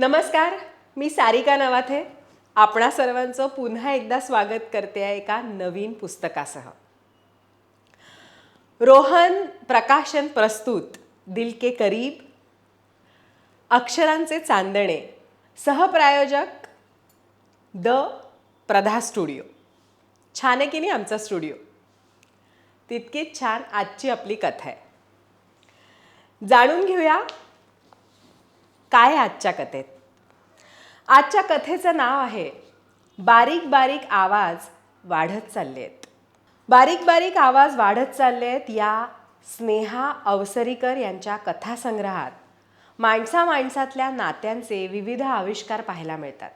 नमस्कार मी सारिका नवाथे. आपणा सर्वांचं पुन्हा एकदा स्वागत करते आहे एका नवीन पुस्तकासह. रोहन प्रकाशन प्रस्तुत दिल के करीब. अक्षरांचे चांदणे सहप्रायोजक द प्रधा स्टुडिओ. छान आहे की नाही आमचा स्टुडिओ? तितकीच छान आजची आपली कथा आहे. जाणून घेऊया काय आजच्या कथेत? आजच्या कथेचं नाव आहे बारीक बारीक आवाज वाढत चालले आहेत बारीक बारीक आवाज वाढत चालले आहेत या स्नेहा अवसरीकर यांच्या कथासंग्रहात. माणसा माणसातल्या नात्यांचे विविध आविष्कार पाहायला मिळतात.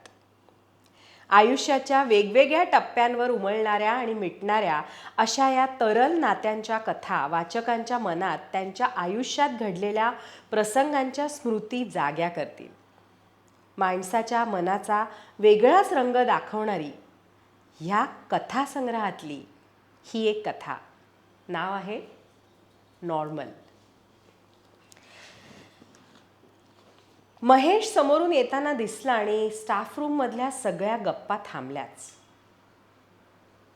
आयुष्याच्या वेगवेगळ्या टप्प्यांवर उमळणाऱ्या आणि मिटणाऱ्या अशा या तरल नात्यांच्या कथा वाचकांच्या मनात त्यांच्या आयुष्यात घडलेल्या प्रसंगांच्या स्मृती जाग्या करतील. माणसाच्या मनाचा वेगळाच रंग दाखवणारी ह्या कथासंग्रहातली ही एक कथा. नाव आहे नॉर्मल. महेश समोरून येताना दिसला आणि स्टाफ रूममधल्या सगळ्या गप्पा थांबल्याच.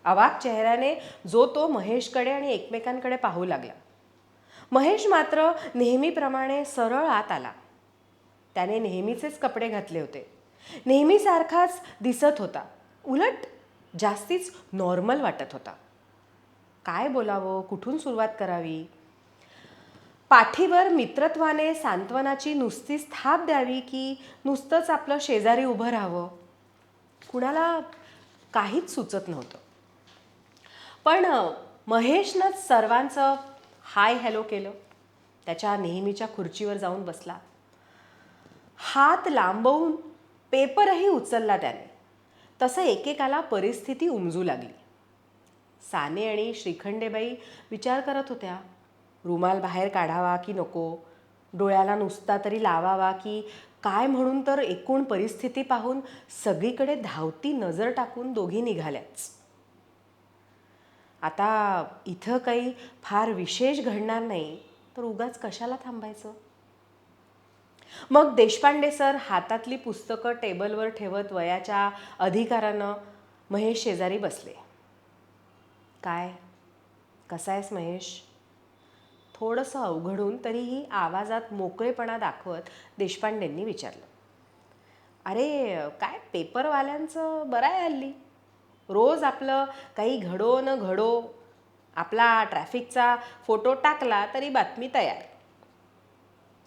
अवाक चेहऱ्याने जो तो महेशकडे आणि एकमेकांकडे पाहू लागला. महेश मात्र नेहमीप्रमाणे सरळ आत आला. त्याने नेहमीचेच कपडे घातले होते. नेहमीसारखाच दिसत होता. उलट जास्तीच नॉर्मल वाटत होता. काय बोलावं? कुठून सुरुवात करावी? पाठीवर मित्रत्वाने सांत्वनाची नुसतीच थाप द्यावी की नुसतंच आपलं शेजारी उभं राहावं? कुणाला काहीच सुचत नव्हतं. पण महेशनंच सर्वांचं हाय हॅलो केलं. त्याच्या नेहमीच्या खुर्चीवर जाऊन बसला. हात लांबवून पेपरही उचलला त्याने. तसं एकेकाला परिस्थिती उमजू लागली. साने आणि श्रीखंडेबाई विचार करत होत्या रुमाल बाहेर काढावा की नको? डोळ्याला नुसता तरी लावावा की काय म्हणून तर एकूण परिस्थिती पाहून सगळीकडे धावती नजर टाकून दोघी निघाल्याच. आता इथं काही फार विशेष घडणार नाही तर उगाच कशाला थांबायचं? मग देशपांडे सर हातातली पुस्तकं टेबलवर ठेवत वयाच्या अधिकारानं महेश शेजारी बसले. काय? कसा आहेस महेश? थोडंसं अवघडून तरीही आवाजात मोकळेपणा दाखवत देशपांडेंनी विचारलं. अरे काय पेपरवाल्यांचं बरं आहे हल्ली? रोज आपलं काही घडो न घडो आपला ट्रॅफिकचा फोटो टाकला तरी बातमी तयार.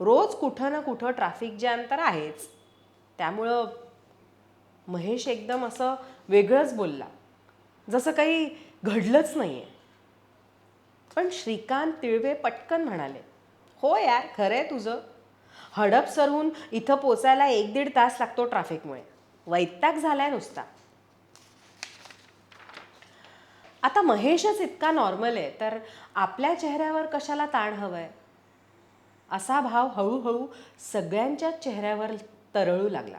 रोज कुठं ना कुठं ट्रॅफिक जॅम तर आहेच. त्यामुळं महेश एकदम असं वेगळंच बोलला. जसं काही घडलंच नाही आहे पण श्रीकांत तिळवे पटकन म्हणाले हो यार खरं आहे तुझं. हडप सरहून इथं पोचायला एक दीड तास लागतो ट्रॅफिकमुळे वैताग झालाय नुसता. आता महेशच इतका नॉर्मल आहे तर आपल्या चेहऱ्यावर कशाला ताण हवं आहे असा भाव हळूहळू सगळ्यांच्याच चेहऱ्यावर तरळू लागला.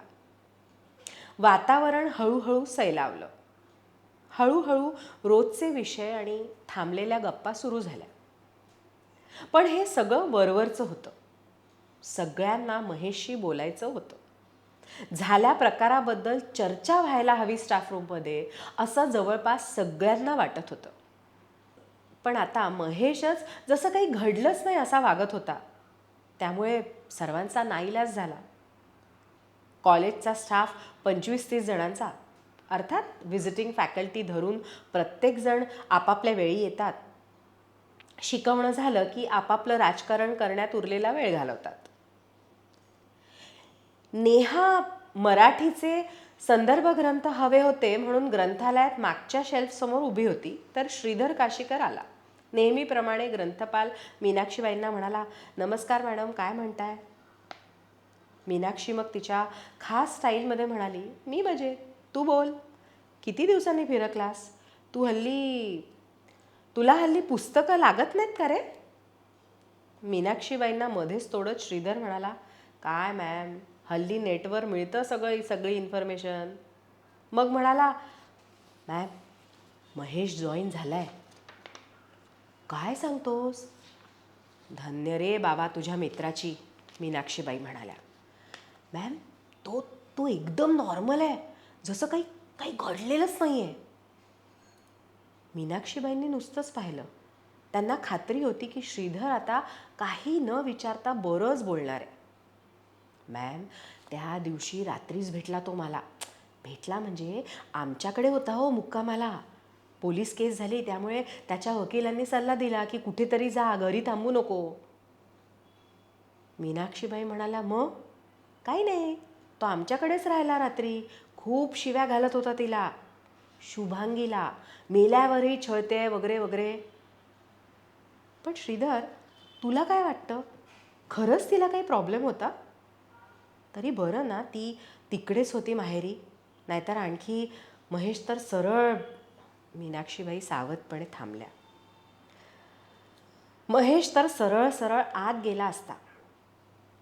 वातावरण हळूहळू सैलावलं. हळूहळू रोजचे विषय आणि थांबलेल्या गप्पा सुरू झाल्या. पण हे सगळं वरवरचं होतं. सगळ्यांना महेशशी बोलायचं होतं. झाल्या प्रकाराबद्दल चर्चा व्हायला हवी स्टाफ रूममध्ये असं जवळपास सगळ्यांना वाटत होतं. पण आता महेशच जसं काही घडलंच नाही असा वागत होता. त्यामुळे सर्वांचा नाईलाज झाला. कॉलेजचा स्टाफ पंचवीस तीस जणांचा अर्थात व्हिजिटिंग फॅकल्टी धरून प्रत्येकजण आपापल्या वेळी येतात. शिकवणं झालं की आपापलं राजकारण करण्यात उरलेला वेळ घालवतात. नेहा मराठीचे संदर्भ ग्रंथ हवे होते म्हणून ग्रंथालयात मागच्या शेल्फसमोर उभी होती तर श्रीधर काशीकर आला. नेहमीप्रमाणे ग्रंथपाल मीनाक्षीबाईंना म्हणाला नमस्कार मॅडम काय म्हणताय? मीनाक्षी मग तिच्या खास स्टाईलमध्ये म्हणाली मी मजे तू बोल. किती दिवसांनी फिरकलास? तू हल्ली तुला हल्ली पुस्तकं लागत नाहीत का रे? मीनाक्षीबाईंना मध्येच तोडत श्रीधर म्हणाला काय मॅम हल्ली नेटवर मिळतं सगळी सगळी इन्फॉर्मेशन. मग म्हणाला मॅम महेश जॉईन झालाय. काय सांगतोस? धन्य रे बाबा तुझ्या मित्राची मीनाक्षीबाई म्हणाल्या. मॅम तो तो एकदम नॉर्मल आहे. जसं काही काही घडलेलंच नाही आहे मीनाक्षीबाईंनी नुसतंच पाहिलं. त्यांना खात्री होती की श्रीधर आता काही न विचारता बरंच बोलणार आहे. मॅम त्या दिवशी रात्रीच भेटला तो मला. भेटला म्हणजे आमच्याकडे होता हो मुक्कामाला. पोलीस केस झाली त्यामुळे त्याच्या वकिलांनी सल्ला दिला की कुठेतरी जा घरी थांबू नको. मीनाक्षीबाई म्हणाला मग? काही नाही. तो आमच्याकडेच राहिला रात्री. खूप शिव्या घालत होता तिला. शुभांगीला मेल्यावरही छळते वगैरे वगैरे. पण श्रीधर तुला काय वाटतं? खरंच तिला काही प्रॉब्लेम होता? तरी बरं ना ती तिकडेच होती माहेरी. नाहीतर आणखी महेश तर सरळ मीनाक्षीबाई सावधपणे थांबल्या. महेश तर सरळ सरळ आत गेला असता.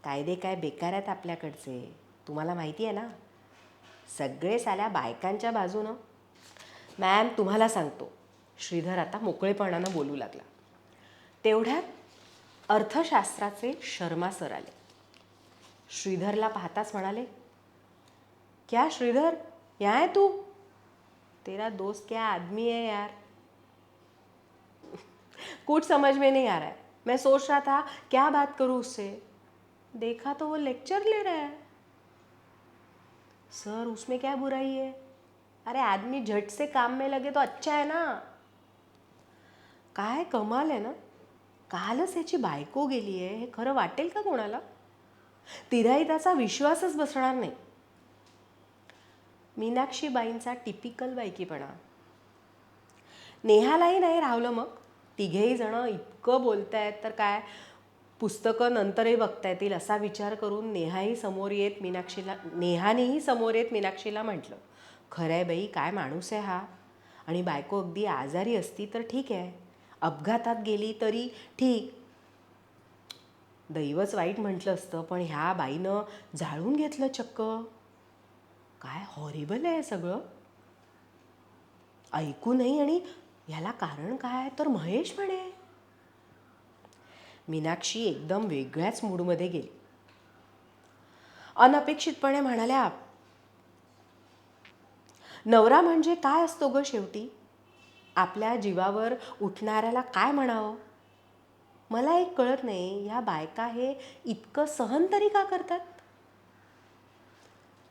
कायदे काय बेकार आहेत आपल्याकडचे? तुम्हाला माहिती आहे ना? सगळे साल्या बायकांच्या बाजूनं. मॅम तुम्हाला सांगतो. श्रीधर आता मोकळेपणानं बोलू लागला. तेवढ्यात अर्थशास्त्राचे शर्मा सर आले. श्रीधरला पाहताच म्हणाले क्या श्रीधर? या आहे तू? तेरा दोस्त क्या आदमी है यार? कुछ समझ में नहीं आ रहा है। मैं सोच रहा था क्या बात करूं उससे? देखा तो वो लेक्चर ले रहा है। सर उसमें क्या बुराई है? अरे आदमी झट से काम में लगे तो अच्छा है ना। काय कमाल आहे ना? कालच याची बायको गेली आहे हे खरं वाटेल का कोणाला? तिराही त्याचा विश्वासच बसणार नाही. मीनाक्षीबाईंचा टिपिकल बायकीपणा नेहालाही नाही राहलं मग. तिघेही जणं इतकं बोलतायत तर काय? पुस्तकं नंतरही बघता येतील असा विचार करून नेहाही समोर येत मीनाक्षीला नेहानेही समोर येत मीनाक्षीला म्हटलं खरं आहे बाई काय माणूस आहे हा? आणि बायको अगदी आजारी असती तर ठीक आहे. अपघातात गेली तरी ठीक. दैवच वाईट म्हटलं असतं पण ह्या बाईनं जाळून घेतलं चक्क. काय हॉरिबल आहे सगळं? ऐकू नाही आणि ह्याला कारण काय? तर महेश म्हणे. मीनाक्षी एकदम वेगळ्याच मूडमध्ये गेली. अनपेक्षितपणे म्हणाल्या नवरा म्हणजे काय असतो ग शेवटी? आपल्या जीवावर उठणाऱ्याला काय म्हणावं? मला एक कळत नाही ह्या बायका हे इतकं सहन तरी का करतात?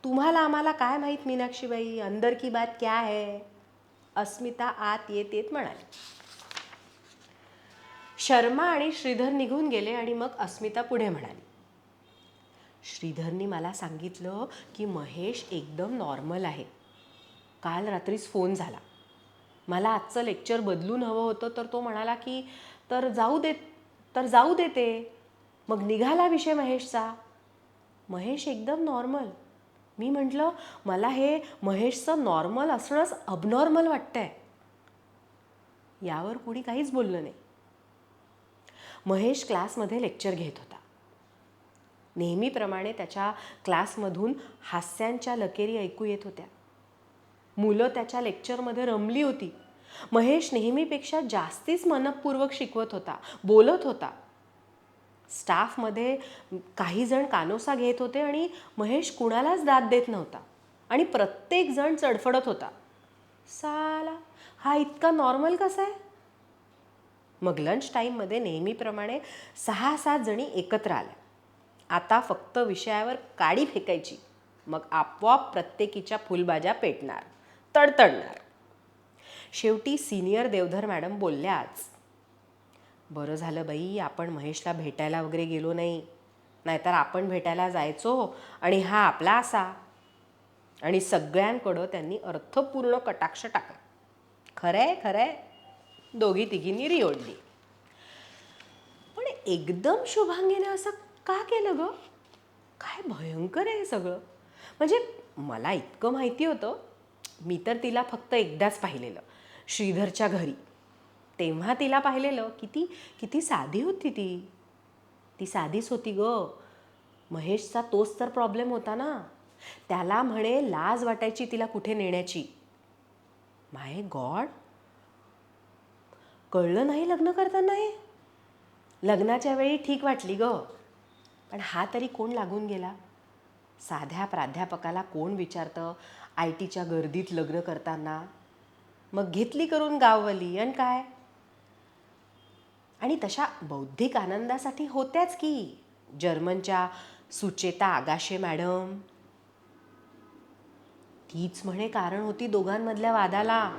तुम्हाला आम्हाला काय माहीत मीनाक्षीबाई? अंदर की बात क्या है? अस्मिता आत येत येत म्हणाली. शर्मा आणि श्रीधर निघून गेले आणि मग अस्मिता पुढे म्हणाली. श्रीधरनी मला सांगितलं की महेश एकदम नॉर्मल आहे. काल रात्रीच फोन झाला. मला आजचं लेक्चर बदलून हवं होतं तर तो म्हणाला की तर जाऊ देत तर जाऊ देते. मग निघाला विषय महेशचा. महेश एकदम नॉर्मल. मी म्हटलं मला हे महेशचं नॉर्मल असणंच अबनॉर्मल वाटतंय. यावर कुणी काहीच बोललं नाही. महेश क्लासमध्ये लेक्चर घेत होता. नेहमीप्रमाणे त्याच्या क्लासमधून हास्यांच्या लकेरी ऐकू येत होत्या. मुलं त्याच्या लेक्चरमध्ये रमली होती. महेश नेहमीपेक्षा जास्तीच मनपूर्वक शिकवत होता बोलत होता. स्टाफमध्ये काही जण कानोसा घेत होते आणि महेश कुणालाच दाद देत नव्हता. आणि प्रत्येक जण चडफडत होता. साला हा इतका नॉर्मल कसा आहे? मग लंच टाईममध्ये नेहमीप्रमाणे सहा सात जणी एकत्र आल्या. आता फक्त विषयावर काडी फेकायची. मग आपोआप प्रत्येकीच्या फुलबाज्या पेटणार तडतडणार. शेवटी सिनियर देवधर मॅडम बोलल्याच बरं झालं बाई आपण महेशला भेटायला वगैरे गेलो नाही. नाहीतर आपण भेटायला जायचो आणि हा आपला असा. आणि सगळ्यांकडं त्यांनी अर्थपूर्ण कटाक्ष टाकला खरंय खरंय. दोघी तिघींनी रिओडली पण एकदम शुभांगीने असं का केलं ग? काय भयंकर आहे सगळं. म्हणजे मला इतकं माहिती होतं मी तर तिला फक्त एकदाच पाहिलेलं. श्रीधरच्या घरी. तेव्हा तिला पाहिलेलं किती किती साधी होती ती. ती साधीच होती ग. महेशचा तोच तर प्रॉब्लेम होता ना. त्याला म्हणे लाज वाटायची तिला कुठे नेण्याची. My God. कळलं नाही लग्न करताना हे? लग्नाच्या वेळी ठीक वाटली ग. पण हा तरी कोण लागून गेला? साध्या प्राध्यापकाला कोण विचारतं आय टीच्या गर्दीत लग्न करताना? मग घेतली करून गाववाली आणि काय? आणि तशा बौद्धिक आनंदासाठी होत्याच की. जर्मनच्या सुचेता आगाशे मॅडम. तीच म्हणे कारण होती दोघांमधल्या वादाला.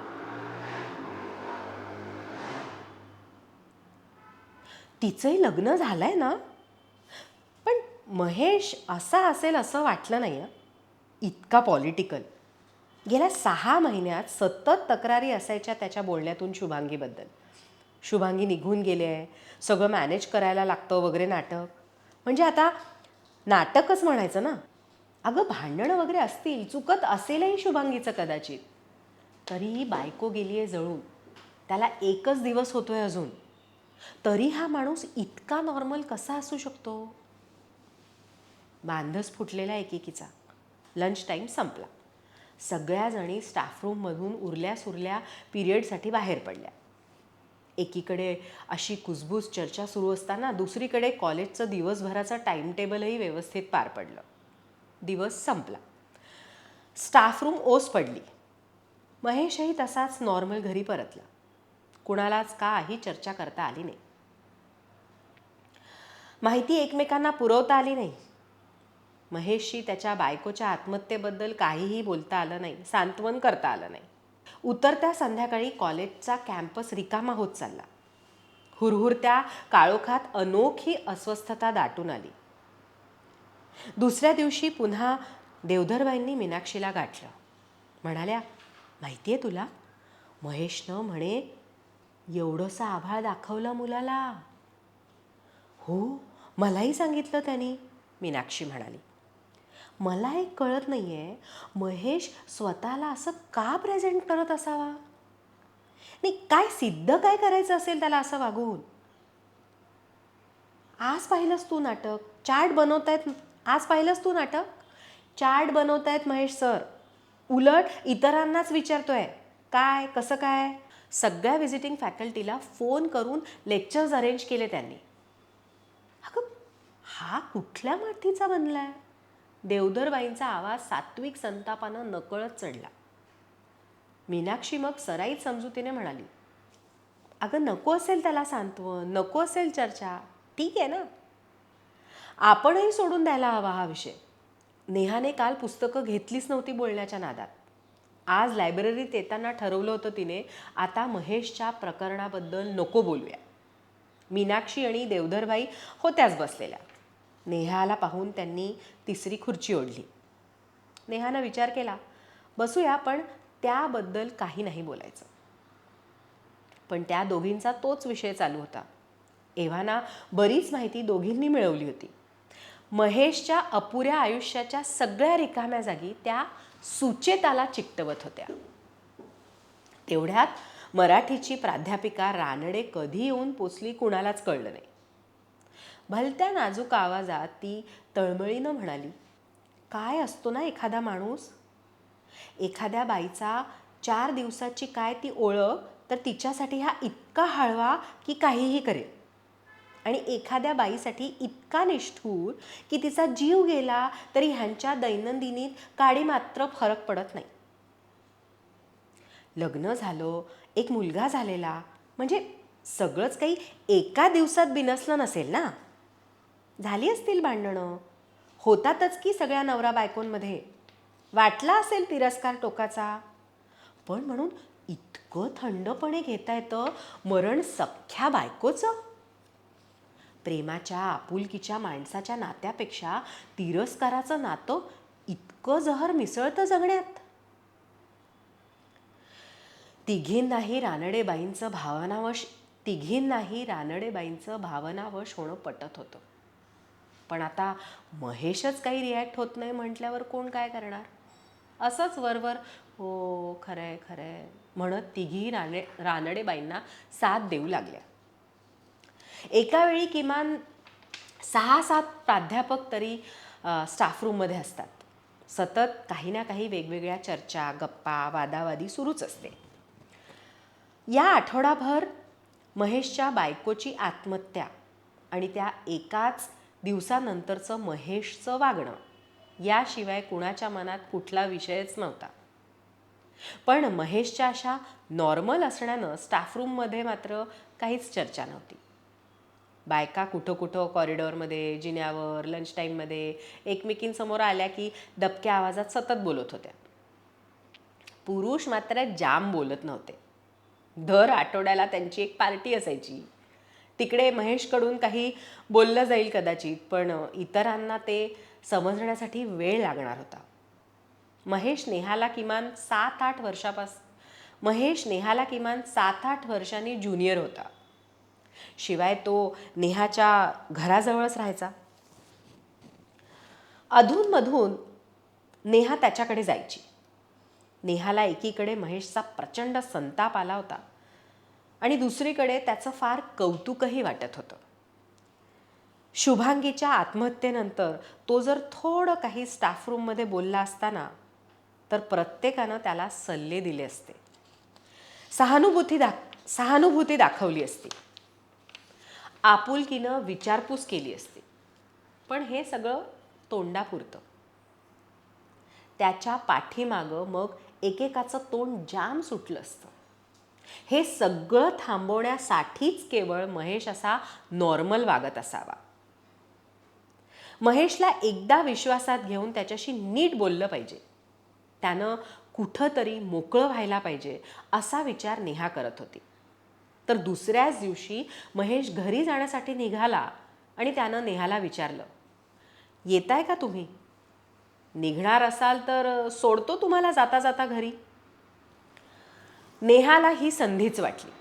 तिचंही लग्न झालंय ना? पण महेश असा असेल असं वाटलं नाही इतका पॉलिटिकल गेल्या सहा महिन्यात सतत तक्रारी असायच्या त्याच्या बोलण्यातून शुभांगीबद्दल. शुभांगी निघून गेले आहे. सगळं मॅनेज करायला लागतं वगैरे नाटक. म्हणजे आता नाटकच म्हणायचं ना. अगं भांडणं वगैरे असतील चुकत असेलही शुभांगीचं कदाचित. तरीही बायको गेली आहे जळून. त्याला एकच दिवस होतो आहे अजून. तरी हा माणूस इतका नॉर्मल कसा असू शकतो? बांधस फुटलेला एकेकीचा. लंच टाईम संपला. सगळ्या जणी स्टाफ रूममधून उरल्या सुरल्या पिरियडसाठी बाहेर पडल्या. एकीकडे अशी कुजबूज चर्चा सुरू असताना दुसरीकडे कॉलेजचं दिवसभराचं टाइमटेबलही व्यवस्थित पार पडलं. दिवस संपला. स्टाफ रूम ओस पडली. महेशही तसाच नॉर्मल घरी परतला. कुणालाच काही चर्चा करता आली नाही. माहिती एकमेकांना पुरवता आली नाही. महेशशी त्याच्या बायकोच्या आत्महत्येबद्दल काहीही बोलता आलं नाही सांत्वन करता आलं नाही. उतरत्या संध्याकाळी कॉलेजचा कॅम्पस रिकामा होत चालला. हुरहुरत्या काळोखात अनोखी अस्वस्थता दाटून आली. दुसऱ्या दिवशी पुन्हा देवधरबाईंनी मीनाक्षीला गाठलं. म्हणाल्या माहिती आहे तुला? महेशनं म्हणे एवढंसं आभाळ दाखवलं मुलाला. हो मलाही सांगितलं त्यांनी मीनाक्षी म्हणाली. मला एक कळत नाही आहे महेश स्वतःला असं का प्रेझेंट करत असावा? नाही काय सिद्ध काय करायचं असेल त्याला असं वागून? आज पाहिलंस तू नाटक. चार्ट बनवतायत आज पाहिलंस तू नाटक? चार्ट बनवतायत महेश सर उलट इतरांनाच विचारतोय. काय कसं काय? सगळ्या व्हिजिटिंग फॅकल्टीला फोन करून लेक्चर्स अरेंज केले त्यांनी. अगं हा कुठल्या मातीचा आहे देवधरबाईंचा आवाज सात्विक संतापानं नकळत चढला. मीनाक्षी मग सराईत समजुतीने म्हणाली अगं नको असेल त्याला सांत्वन नको असेल चर्चा. ठीक आहे ना? आपणही सोडून द्यायला हवा हा विषय. नेहाने काल पुस्तकं घेतलीच नव्हती बोलण्याच्या नादात. आज लायब्ररीत येताना ठरवलं होतं तिने आता महेशच्या प्रकरणाबद्दल नको बोलूया. मीनाक्षी आणि देवधरबाई होत्याच बसलेल्या. नेहाला पाहून त्यांनी तिसरी खुर्ची ओढली. नेहानं विचार केला बसूया पण त्याबद्दल काही नाही बोलायचं. पण त्या दोघींचा तोच विषय चालू होता. एव्हाना बरीच माहिती दोघींनी मिळवली होती. महेशच्या अपुऱ्या आयुष्याच्या सगळ्या रिकाम्या जागी त्या सुचेताला चिकटवत होत्या. तेवढ्यात मराठीची प्राध्यापिका रानडे कधी येऊन पोचली कुणालाच कळलं नाही. भलत्या नाजूक आवाजात ती तळमळीनं म्हणाली काय असतो ना एखादा माणूस? एखाद्या बाईचा चार दिवसाची काय ती ओळख तर तिच्यासाठी हा इतका हळवा की काहीही करेल. आणि एखाद्या बाईसाठी इतका निष्ठूर की तिचा जीव गेला तरी ह्यांच्या दैनंदिनीत काडी मात्र फरक पडत नाही. लग्न झालं एक मुलगा झालेला म्हणजे सगळंच काही एका दिवसात बिनसलं नसेल ना? झाली असतील भांडणं? होतातच की सगळ्या नवरा बायकोंमध्ये? वाटला असेल तिरस्कार टोकाचा? पण म्हणून इतकं थंडपणे घेता येतं मरण सख्ख्या बायकोचं? प्रेमाच्या आपुलकीच्या माणसाच्या नात्यापेक्षा तिरस्काराचं नातं इतकं जहर मिसळतं जगण्यात. तिघींनाही रानडेबाईंचं भावनावश तिघींनाही रानडेबाईंचं भावनावश होणं पटत होतं. पण आता महेशच काही रिॲक्ट होत नाही म्हटल्यावर कोण काय करणार? असंच वरवर हो खरंय खरंय. म्हणत तिघी राणे रानडेबाईंना साथ देऊ लागल्या. एका वेळी किमान सहा सात प्राध्यापक तरी स्टाफ रूममध्ये असतात. सतत काही ना काही वेगवेगळ्या चर्चा गप्पा वादावादी सुरूच असते. या आठवडाभर महेशच्या बायकोची आत्महत्या आणि त्या एकाच दिवसानंतरचं महेशचं वागणं. याशिवाय कुणाच्या मनात कुठला विषयच नव्हता. पण महेशच्या अशा नॉर्मल असण्यानं स्टाफरूममध्ये मात्र काहीच चर्चा नव्हती. बायका कुठं कुठं कॉरिडॉरमध्ये जिन्यावर लंच टाईममध्ये एकमेकींसमोर आल्या की दबक्या आवाजात सतत बोलत होत्या. पुरुष मात्र जाम बोलत नव्हते. दर आठवड्याला त्यांची एक पार्टी असायची. तिकडे महेशकडून काही बोललं जाईल कदाचित पण इतरांना ते समजण्यासाठी वेळ लागणार होता. महेश नेहाला किमान सात आठ वर्षापास महेश नेहाला किमान सात आठ वर्षांनी ज्युनियर होता. शिवाय तो नेहाच्या घराजवळच राहायचा. अधूनमधून नेहा त्याच्याकडे जायची. नेहाला एकीकडे महेशचा प्रचंड संताप आला होता. आणि दुसरीकडे त्याचं फार कौतुकही वाटत होतं. शुभांगीच्या आत्महत्येनंतर तो जर थोडं काही स्टाफ रूममध्ये बोलला असताना तर प्रत्येकानं त्याला सल्ले दिले असते. सहानुभूती दाख सहानुभूती दाखवली असती. आपुलकीनं विचारपूस केली असती. पण हे सगळं तोंडापुरतं. त्याच्या पाठीमागं मग एकेकाचं तोंड जाम सुटलं असतं. हे सगळं थांबवण्यासाठीच केवळ महेश असा नॉर्मल वागत असावा. महेशला एकदा विश्वासात घेऊन त्याच्याशी नीट बोललं पाहिजे. त्यानं कुठंतरी मोकळं व्हायला पाहिजे असा विचार नेहा करत होती. तर दुसऱ्याच दिवशी महेश घरी जाण्यासाठी निघाला आणि त्यानं नेहाला विचारलं येताय का तुम्ही? निघणार असाल तर सोडतो तुम्हाला जाता जाता घरी. नेहाला ही संधीच वाटली.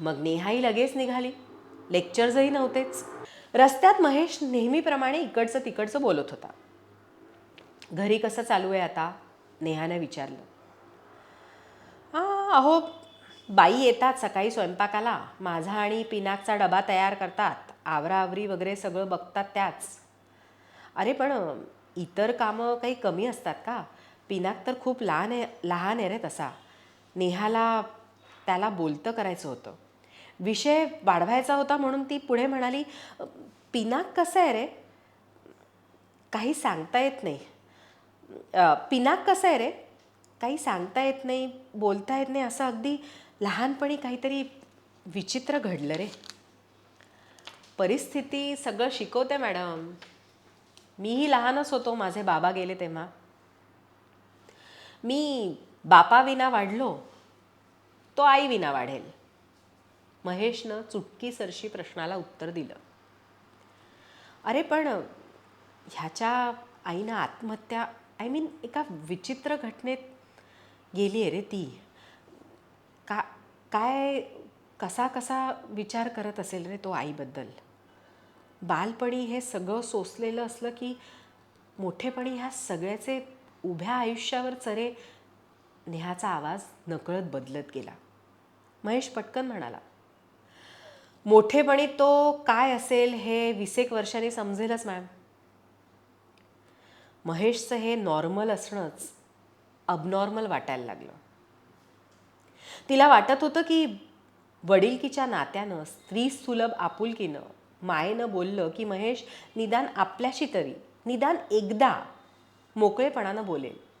मग नेहाही लगेच निघाली. लेक्चर्सही नव्हतेच. रस्त्यात महेश नेहमीप्रमाणे इकडचं तिकडचं बोलत होता. घरी कसं चालू आहे आता? नेहाने विचारलं. हां अहो बाई येतात सकाळी स्वयंपाकाला. माझा आणि पिनाकचा डबा तयार करतात. आवराआवरी वगैरे सगळं बघतात त्याच. अरे पण इतर कामं काही कमी असतात का? पिनाक तर खूप लहान आहे लहान आहे रे तसा. नेहाला त्याला बोलतं करायचं होतं. विषय वाढवायचा होता म्हणून ती पुढे म्हणाली पिनाक कसं आहे रे? काही सांगता येत नाही. पिनाक कसं आहे रे? काही सांगता येत नाही बोलता येत नाही असं अगदी लहानपणी काहीतरी विचित्र घडलं रे. परिस्थिती सगळं शिकवते मॅडम. मीही लहानच होतो माझे बाबा गेले तेव्हा. मी बापाविना वाढलो तो आईविना वाढेल. महेशनं चुटकीसरशी प्रश्नाला उत्तर दिलं. अरे पण ह्याच्या आईनं आत्महत्या आय मीन एका विचित्र घटनेत गेली आहे रे ती. का काय कसा कसा विचार करत असेल रे तो आईबद्दल? बालपणी हे सगळं सोसलेलं असलं की मोठेपणी ह्या सगळ्याचे उभ्या आयुष्यावर चरे नेहाचा आवाज नकळत बदलत गेला. महेश पटकन म्हणाला मोठेपणी तो काय असेल हे वीसेक वर्षांनी समजेलच मॅम. महेशचं हे नॉर्मल असणंच अबनॉर्मल वाटायला लागलं. तिला वाटत होतं की वडिलकीच्या नात्यानं स्त्री सुलभ आपुलकीनं मायेनं बोललं की महेश निदान आपल्याशी तरी निदान एकदा मोकळेपणानं बोलेल.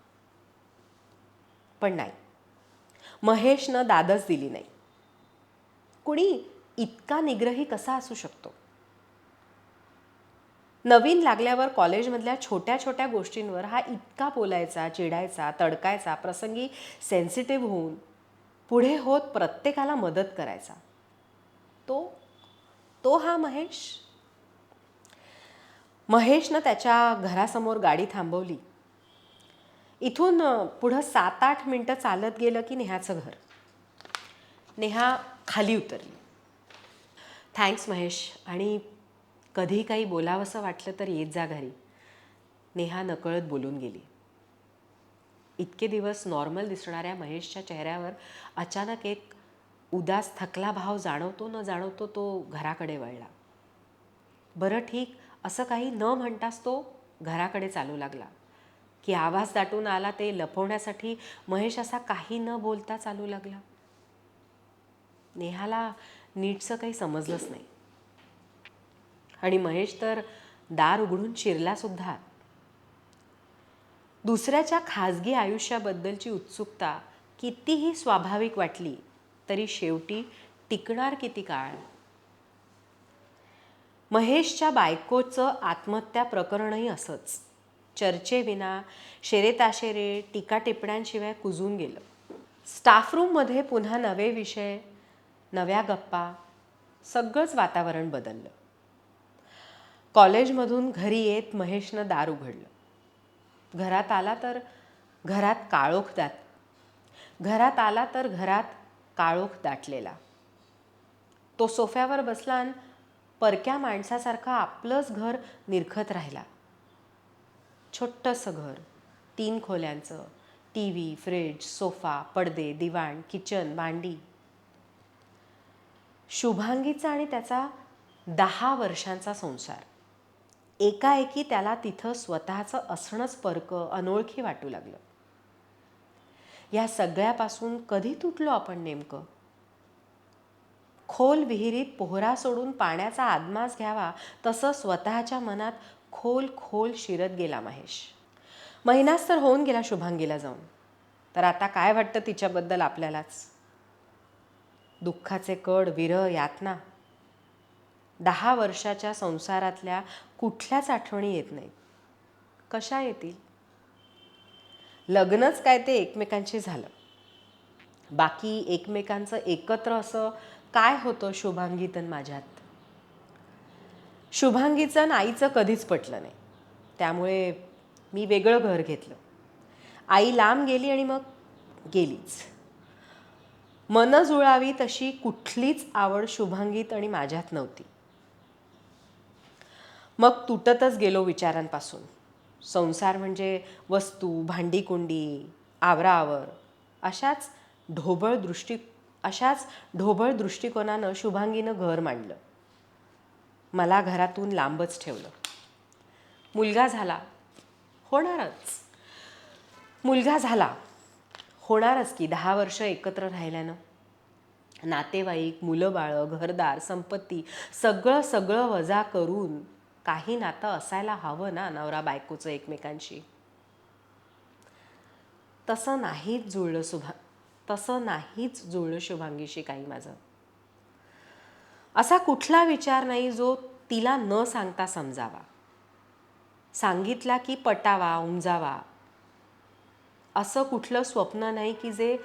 पण नाही. महेशनं दादच दिली नाही. कुणी इतका निग्रही कसा असू शकतो? नवीन लागल्यावर कॉलेजमधल्या छोट्या छोट्या गोष्टींवर हा इतका बोलायचा चिडायचा तडकायचा प्रसंगी सेन्सिटिव्ह होऊन पुढे होत प्रत्येकाला मदत करायचा. तो तो हा महेश. महेशनं त्याच्या घरासमोर गाडी थांबवली. इथून पुढं सात आठ मिनटं चालत गेलं की नेहाचं घर. नेहा खाली उतरली. थँक्स महेश. आणि कधी काही बोलावंसं वाटलं तर येत जा घरी. नेहा नकळत बोलून गेली. इतके दिवस नॉर्मल दिसणाऱ्या महेशच्या चेहऱ्यावर अचानक एक उदास थकला भाव जाणवतो न जाणवतो तो घराकडे वळला. बरं ठीक. असं काही न म्हणताच तो घराकडे चालू लागला. की आवाज दाटून आला ते लपवण्यासाठी महेश असा काही न बोलता चालू लागला. नेहाला नीटचं काही समजलंच नाही. आणि महेश तर दार उघडून शिरला सुद्धा. दुसऱ्याच्या खाजगी आयुष्याबद्दलची उत्सुकता कितीही स्वाभाविक वाटली तरी शेवटी टिकणार किती काळ? महेशच्या बायकोचं आत्महत्या प्रकरणही असंच. चर्चेविना शेरेताशेरे टीका टिपण्यांशिवाय कुजून गेलं. स्टाफ रूममध्ये पुन्हा नवे विषय नव्या गप्पा सगळंच वातावरण बदललं. कॉलेजमधून घरी येत महेशनं दार उघडलं. घरात आला तर घरात काळोख दाट घरात आला तर घरात काळोख दाटलेला. तो सोफ्यावर बसला आणि परक्या माणसासारखा आपलंच घर निरखत राहिला. छोटंसं घर. तीन खोल्यांचं. टी व्ही फ्रीज सोफा पडदे दिवाण किचन भांडी. शुभांगीचा आणि त्याचा दहा वर्षांचा संसार. एकाएकी त्याला तिथं स्वतःचं असणंच परक अनोळखी वाटू लागलं. या सगळ्यापासून कधी तुटलो आपण नेमकं? खोल विहिरीत पोहरा सोडून पाण्याचा आदमास घ्यावा तसं स्वतःच्या मनात खोल खोल शिरत गेला महेश. महिनाच तर होऊन गेला शुभांगीला जाऊन. तर आता काय वाटतं तिच्याबद्दल आपल्यालाच? दुःखाचे कड विरह यातना दहा वर्षाच्या संसारातल्या कुठल्याच आठवणी येत नाहीत. कशा येतील? लग्नच काय ते एकमेकांशी झालं. बाकी एकमेकांचं एकत्र असं काय होतं शुभांगीतन माझ्यात? शुभांगीचं आणि आईचं कधीच पटलं नाही. त्यामुळे मी वेगळं घर घेतलं. आई लांब गेली आणि मग गेलीच. मन जुळावी तशी कुठलीच आवड शुभांगीत आणि माझ्यात नव्हती. मग तुटतच गेलो विचारांपासून. संसार म्हणजे वस्तू भांडीकुंडी आवराआवर अशाच ढोबळ दृष्टी अशाच ढोबळ दृष्टिकोनानं शुभांगीनं घर मांडलं. मला घरातून लांबच ठेवलं. मुलगा झाला. होणारच. मुलगा झाला. होणारच की दहा वर्ष एकत्र राहिल्यानं. नातेवाईक मुलं बाळं घरदार संपत्ती सगळं सगळं वजा करून काही नातं असायला हवं ना नवरा बायकोचं एकमेकांशी? तसं नाहीच जुळलं सुभा तसं नाहीच जुळलं शुभांगीशी काही माझं. असा कुठला विचार नाही जो तिला न सांगता समजावा. सांगितला की पटावा उमजावा. असं कुठलं स्वप्न नाही की जे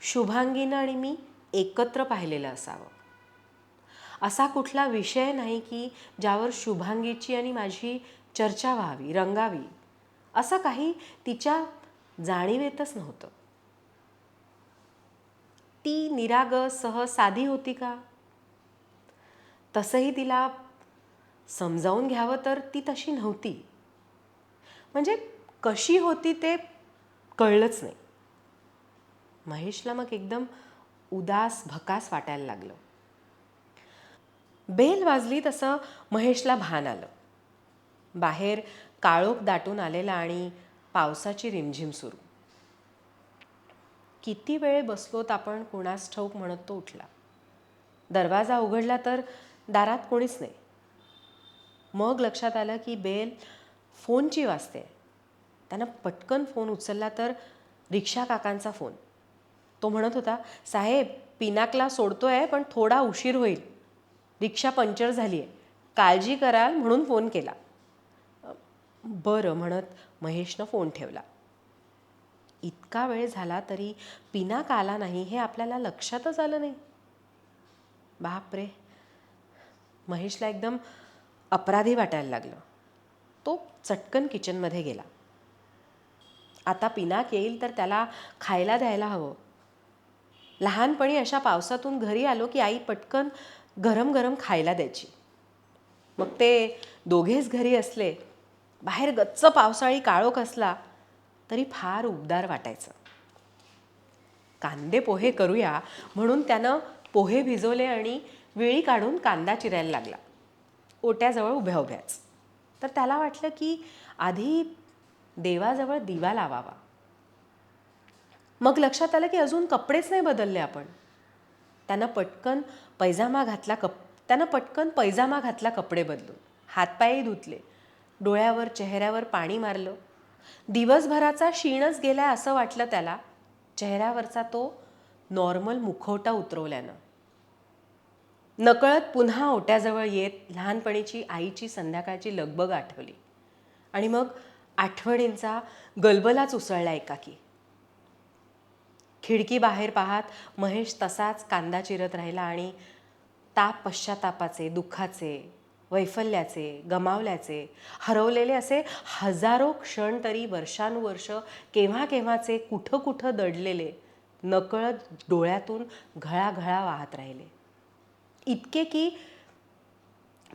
शुभांगीनं आणि मी एकत्र पाहिलेलं असावं. असा कुठला विषय नाही की ज्यावर शुभांगीची आणि माझी चर्चा व्हावी रंगावी. असं काही तिच्या जाणीवेतच नव्हतं. ती निराग सह साधी होती का? तसंही तिला समजावून घ्यावं तर ती तशी नव्हती. म्हणजे कशी होती ते कळलंच नाही. महेशला मग एकदम उदास भकास वाटायला लागलं. बेल वाजली तसं महेशला भान आलं. बाहेर काळोख दाटून आलेला आणि पावसाची रिमझिम सुरू. किती वेळ बसलोत आपण कुणास ठाऊक म्हणत तो उठला. दरवाजा उघडला तर दारात कोणीच नाही. मग लक्षात आलं की बेल फोनची वाजते. त्यानं पटकन फोन उचलला तर रिक्षा काकांचा फोन. तो म्हणत होता साहेब पिनाकला आहे पण थोडा उशीर होईल. रिक्षा पंक्चर झाली आहे काळजी कराल म्हणून फोन केला. बरं म्हणत महेशनं फोन ठेवला. इतका वेळ झाला तरी पिनाक आला नाही हे आपल्याला लक्षातच आलं नाही. बापरे! महेशला एकदम अपराधी वाटायला लागलं. तो चटकन किचनमध्ये गेला. आता पिनाक येईल तर त्याला खायला द्यायला हवं. लहानपणी अशा पावसातून घरी आलो की आई पटकन गरम गरम खायला द्यायची. मग ते दोघेच घरी असले बाहेर गच्च पावसाळी काळोख असला तरी फार उबदार वाटायचं. कांदे पोहे करूया म्हणून त्यानं पोहे भिजवले आणि वेळी काढून कांदा चिरायला लागला. ओट्याजवळ उभ्या उभ्याच. तर त्याला वाटलं की आधी देवाजवळ दिवा लावावा. मग लक्षात आलं की अजून कपडेच नाही बदलले आपण. त्यानं पटकन पैजामा घातला कप त्यानं पटकन पैजामा घातला कपडे बदलून. हातपायही धुतले. डोळ्यावर चेहऱ्यावर पाणी मारलं. दिवसभराचा क्षीणच गेलाय असं वाटलं त्याला. चेहऱ्यावरचा तो नॉर्मल मुखवटा उतरवल्यानं. नकळत पुन्हा ओट्याजवळ येत लहानपणीची आईची संध्याकाळची लगबग आठवली. आणि मग आठवणींचा गलबलाच उसळला एकाकी. खिडकी बाहेर पाहत महेश तसाच कांदा चिरत राहिला आणि ताप पश्चातापाचे दुःखाचे वैफल्याचे गमावल्याचे हरवलेले असे हजारो क्षण तरी वर्षानुवर्ष केव्हा केव्हाचे कुठं कुठं दडलेले नकळत डोळ्यातून घळाघळा वाहत राहिले. इतके की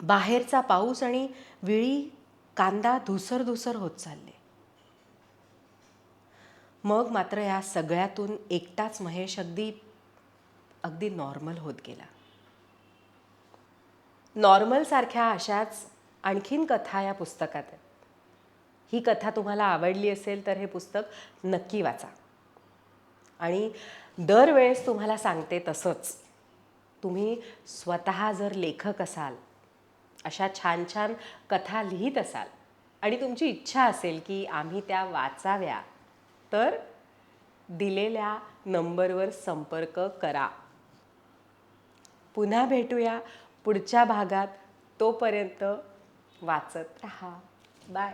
बाहेरचा पाऊस आणि विळी कांदा धुसर धुसर होत चालले. मग मात्र या सगळ्यातून एकटाच महेश अगदी अगदी नॉर्मल होत गेला. नॉर्मल सारख्या अशाच आणखीन कथा या पुस्तकात आहेत. ही कथा तुम्हाला आवडली असेल तर हे पुस्तक नक्की वाचा. आणि दरवेळेस तुम्हाला सांगते तसंच. तुम्ही स्वतः जर लेखक असाल अशा छान छान कथा लिहित असाल आणि तुमची इच्छा असेल की आम्ही त्या वाचाव्या तर दिलेल्या नंबरवर संपर्क करा. पुन्हा भेटूया पुढच्या भागात. तोपर्यंत वाचत राहा. बाय.